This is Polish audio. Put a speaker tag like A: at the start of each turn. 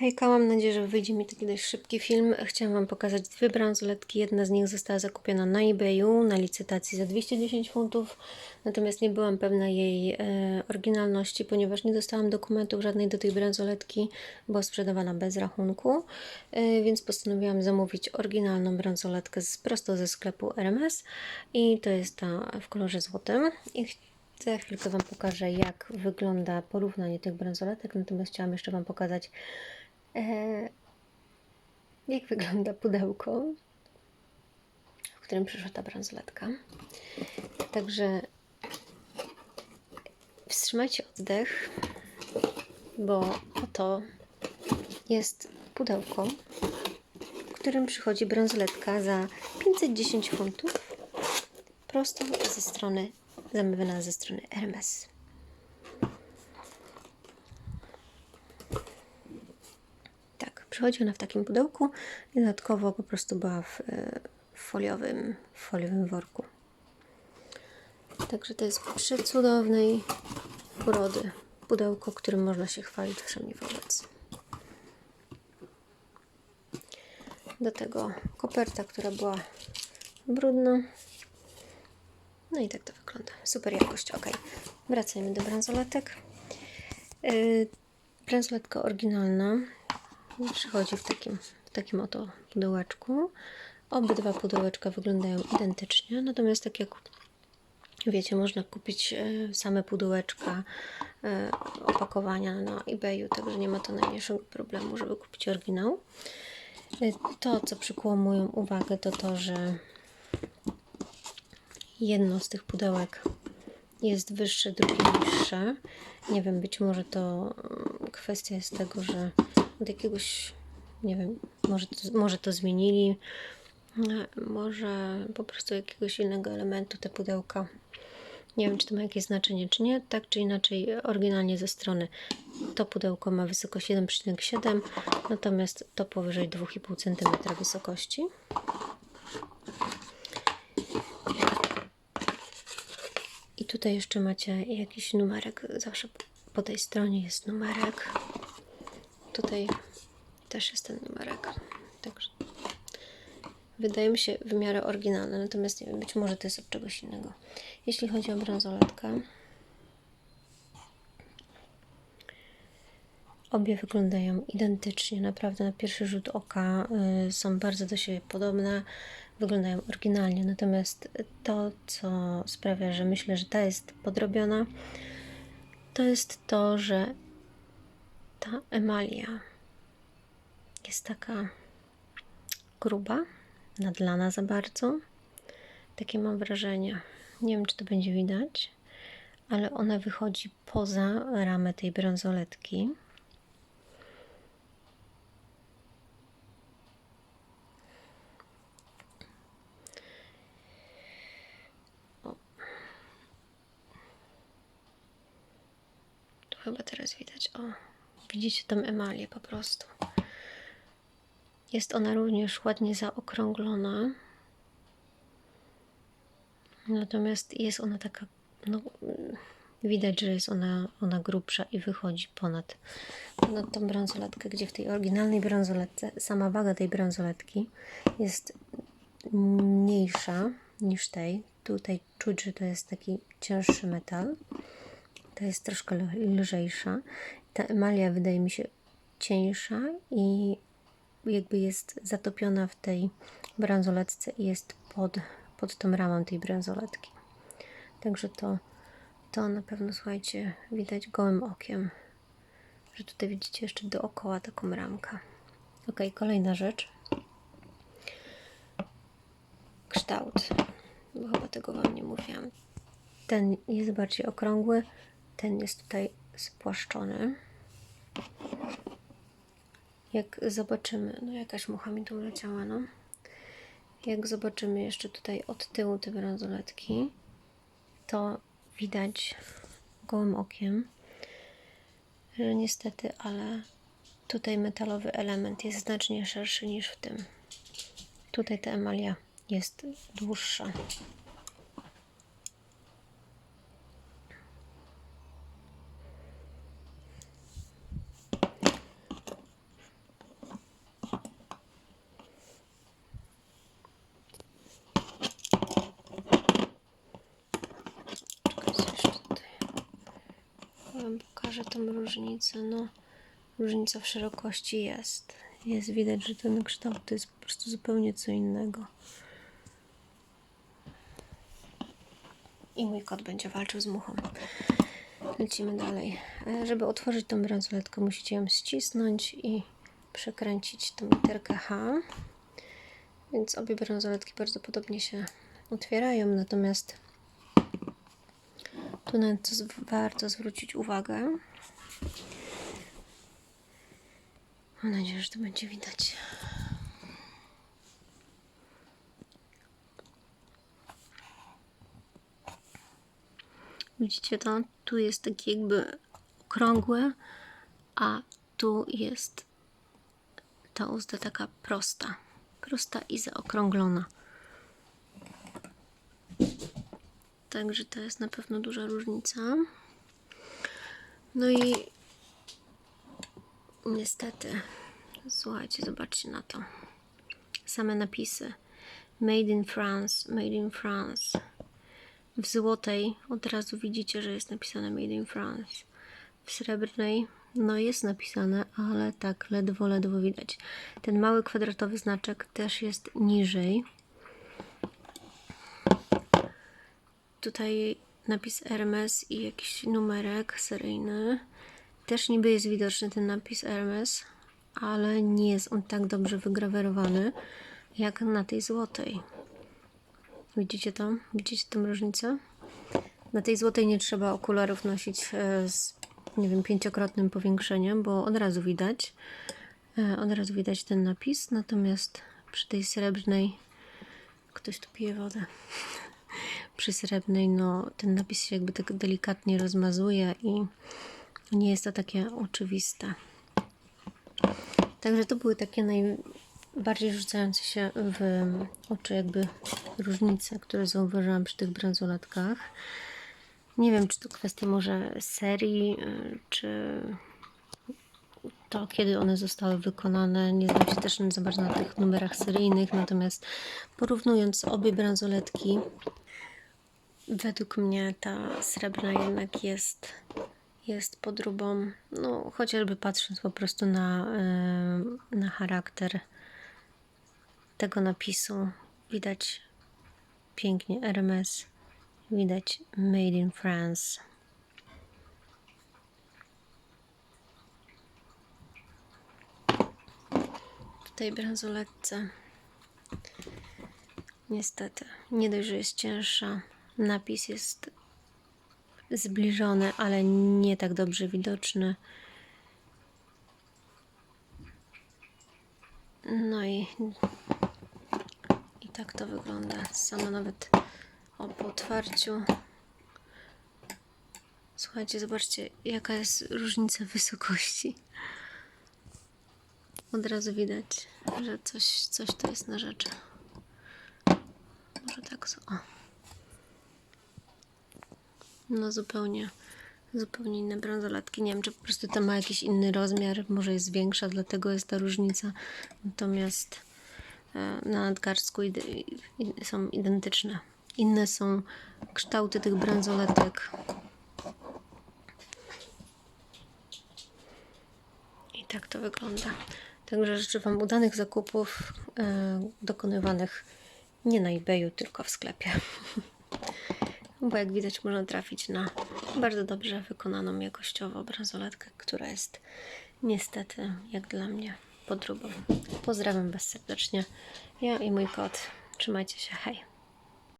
A: Hejka, mam nadzieję, że wyjdzie mi taki dość szybki film. Chciałam Wam pokazać dwie bransoletki. Jedna z nich została zakupiona na eBayu na licytacji za 210 funtów, natomiast nie byłam pewna jej e, oryginalności, ponieważ nie dostałam dokumentów żadnej do tej bransoletki, była sprzedawana bez rachunku, e, więc postanowiłam zamówić oryginalną bransoletkę z, prosto ze sklepu RMS i to jest ta w kolorze złotym. I za chwilkę Wam pokażę, jak wygląda porównanie tych bransoletek, natomiast chciałam jeszcze Wam pokazać, jak wygląda pudełko, w którym przyszła ta bransoletka. Także wstrzymajcie oddech, bo oto jest pudełko, w którym przychodzi bransoletka za 510 funtów prosto ze strony zamówiona ze strony Hermes. Tak, przychodzi ona w takim pudełku i dodatkowo po prostu była w, e, w foliowym, w foliowym worku. Także to jest przecudownej urody pudełko, którym można się chwalić wszędzie wobec. Do tego koperta, która była brudna. No i tak to wygląda. Super jakość, ok. Wracajmy do bransoletek. Yy, bransoletka oryginalna przychodzi w takim, w takim oto pudełeczku. Obydwa pudełeczka wyglądają identycznie, natomiast tak jak wiecie, można kupić e, same pudełeczka e, opakowania na eBayu, także nie ma to najmniejszego problemu, żeby kupić oryginał. E, to, co przykuło moją uwagę, to to, że jedno z tych pudełek jest wyższe, drugie niższe. Nie wiem, być może to mm, kwestia jest tego, że od jakiegoś, nie wiem, może to, może to zmienili, może po prostu jakiegoś innego elementu te pudełka. Nie wiem, czy to ma jakieś znaczenie, czy nie. Tak czy inaczej, oryginalnie ze strony to pudełko ma wysokość 7,7, natomiast to powyżej 2,5 cm wysokości. I tutaj jeszcze macie jakiś numerek. Zawsze po tej stronie jest numerek. Tutaj też jest ten numerek. Także wydaje mi się w miarę oryginalne, natomiast nie wiem, być może to jest od czegoś innego. Jeśli chodzi o bransoletkę, obie wyglądają identycznie. Naprawdę na pierwszy rzut oka y, są bardzo do siebie podobne wyglądają oryginalnie. Natomiast to, co sprawia, że myślę, że ta jest podrobiona, to jest to, że ta emalia jest taka gruba, nadlana za bardzo. Takie mam wrażenie. Nie wiem, czy to będzie widać, ale ona wychodzi poza ramę tej bransoletki. chyba teraz widać. O, widzicie tam emalię po prostu. Jest ona również ładnie zaokrąglona. Natomiast jest ona taka, no, widać, że jest ona, ona grubsza i wychodzi ponad, ponad tą bransoletkę, gdzie w tej oryginalnej bransoletce sama waga tej bransoletki jest mniejsza niż tej. Tutaj czuć, że to jest taki cięższy metal. Ta jest troszkę lżejsza. Ta emalia wydaje mi się cieńsza i jakby jest zatopiona w tej bransoletce i jest pod, pod tą ramą tej bransoletki. Także to, to na pewno, słuchajcie, widać gołym okiem, że tutaj widzicie jeszcze dookoła taką ramkę. Ok, kolejna rzecz. Kształt, bo chyba tego Wam nie mówiłam. Ten jest bardziej okrągły, ten jest tutaj spłaszczony. Jak zobaczymy, no jakaś mucha mi tu leciała, no. Jak zobaczymy jeszcze tutaj od tyłu te bransoletki, to widać gołym okiem, że niestety, ale tutaj metalowy element jest znacznie szerszy niż w tym. Tutaj ta emalia jest dłuższa. Pokażę tą różnicę. No, różnica w szerokości jest. Jest widać, że ten kształt to jest po prostu zupełnie co innego. I mój kot będzie walczył z muchą. Lecimy dalej. E, Żeby otworzyć tą bransoletkę, musicie ją ścisnąć i przekręcić tą literkę H. Więc obie bransoletki bardzo podobnie się otwierają, natomiast tu na co warto zwrócić uwagę. Mam nadzieję, że to będzie widać. Widzicie to? Tu jest taki jakby okrągły, a tu jest ta uzda taka prosta. Prosta i zaokrąglona. Także to jest na pewno duża różnica. No i niestety, słuchajcie, zobaczcie na to. Same napisy. Made in France, made in France. W złotej od razu widzicie, że jest napisane Made in France. W srebrnej, no jest napisane, ale tak ledwo, ledwo widać. Ten mały kwadratowy znaczek też jest niżej. Tutaj napis Hermes i jakiś numerek seryjny. Też niby jest widoczny ten napis Hermes, ale nie jest on tak dobrze wygrawerowany jak na tej złotej. Widzicie to? Widzicie tę różnicę? Na tej złotej nie trzeba okularów nosić e, z, nie wiem, pięciokrotnym powiększeniem, bo od razu widać. e, Od razu widać ten napis, natomiast przy tej srebrnej ktoś tu pije wodę. Przy srebrnej, no, ten napis się jakby tak delikatnie rozmazuje i nie jest to takie oczywiste. Także to były takie najbardziej rzucające się w oczy jakby różnice, które zauważyłam przy tych bransoletkach. Nie wiem, czy to kwestia może serii, czy to, kiedy one zostały wykonane. Nie znam się też za bardzo na tych numerach seryjnych, natomiast porównując obie bransoletki, według mnie ta srebrna jednak jest, jest podróbą, no chociażby patrząc po prostu na, y, na charakter tego napisu, widać pięknie Hermes, widać Made in France. W tej bransoletce niestety nie dość, że jest cięższa, napis jest zbliżony, ale nie tak dobrze widoczny. No i i tak to wygląda. Sama nawet o, otwarciu. Słuchajcie, zobaczcie, jaka jest różnica wysokości. Od razu widać, że coś, coś to jest na rzeczy. Może tak. O. No zupełnie, zupełnie inne bransoletki. Nie wiem, czy po prostu ta ma jakiś inny rozmiar, może jest większa, dlatego jest ta różnica. Natomiast e, na nadgarstku są identyczne. Inne są kształty tych bransoletek. I tak to wygląda. Także życzę Wam udanych zakupów e, dokonywanych nie na eBayu, tylko w sklepie. Bo jak widać, można trafić na bardzo dobrze wykonaną jakościowo bransoletkę, która jest niestety, jak dla mnie, podróbą. Pozdrawiam Was serdecznie. Ja i mój kot. Trzymajcie się. Hej.